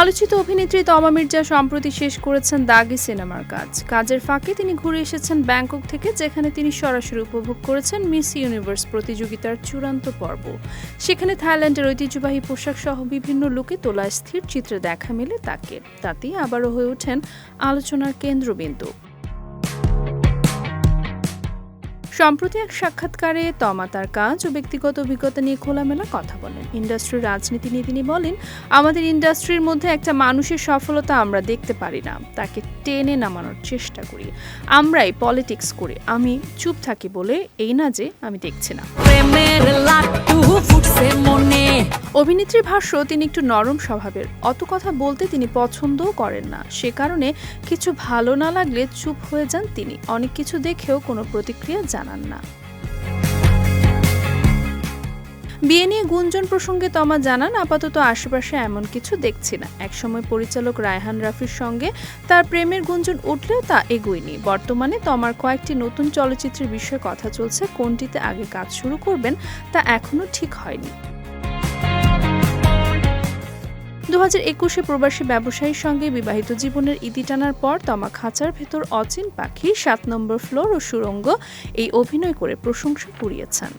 আলোচিত অভিনেত্রী তমা মির্জা সম্প্রতি শেষ করেছেন দাগি সিনেমার কাজ। কাজের ফাঁকে তিনি ঘুরে এসেছেন ব্যাংকক থেকে, যেখানে তিনি সরাসরি উপভোগ করেছেন মিস ইউনিভার্স প্রতিযোগিতার চূড়ান্ত পর্ব। সেখানে থাইল্যান্ডের ঐতিহ্যবাহী পোশাক সহ বিভিন্ন লুকে তোলা স্থির চিত্রে দেখা মেলে তাকে। তাতেই আবারও হয়ে ওঠেন আলোচনার কেন্দ্রবিন্দু। সম্প্রতি এক সাক্ষাৎকারে তমা তার কাজ ও ব্যক্তিগত অভিজ্ঞতা নিয়ে খোলামেলা কথা বলেন। ইন্ডাস্ট্রির রাজনীতি নিয়ে তিনি বলেন, আমাদের ইন্ডাস্ট্রির মধ্যে একটা মানুষের সফলতা আমরা দেখতে পারি না। তাকে টেনে নামানোর চেষ্টা করি। আমরাই পলিটিক্স করি। আমি চুপ থাকি বলে এই না যে আমি দেখছি না। অভিনেত্রীর ভাষ্য, তিনি একটু নরম স্বভাবের। অত কথা বলতে তিনি পছন্দও করেন না। সে কারণে কিছু ভালো না লাগলে চুপ হয়ে যান তিনি। অনেক কিছু দেখেও কোনো প্রতিক্রিয়া জানান না। বিয়ে নিয়ে গুঞ্জন প্রসঙ্গে তমা জানান, আপাতত আশেপাশে এমন কিছু দেখছি না। একসময় পরিচালক রায়হান রাফির সঙ্গে তার প্রেমের গুঞ্জন উঠলেও তা এগোয়নি। বর্তমানে তমার কয়েকটি নতুন চলচ্চিত্রের বিষয়ে কথা চলছে, কোনটিতে আগে কাজ শুরু করবেন তা এখনও ঠিক হয়নি। দু হাজার একুশে প্রবাসী ব্যবসায়ীর সঙ্গে বিবাহিত জীবনের ইতি টানার পর তমা খাঁচার ভেতর অচিন পাখি, সাত নম্বর ফ্লোর ও সুরঙ্গ এই অভিনয় করে প্রশংসা কুড়িয়েছেন।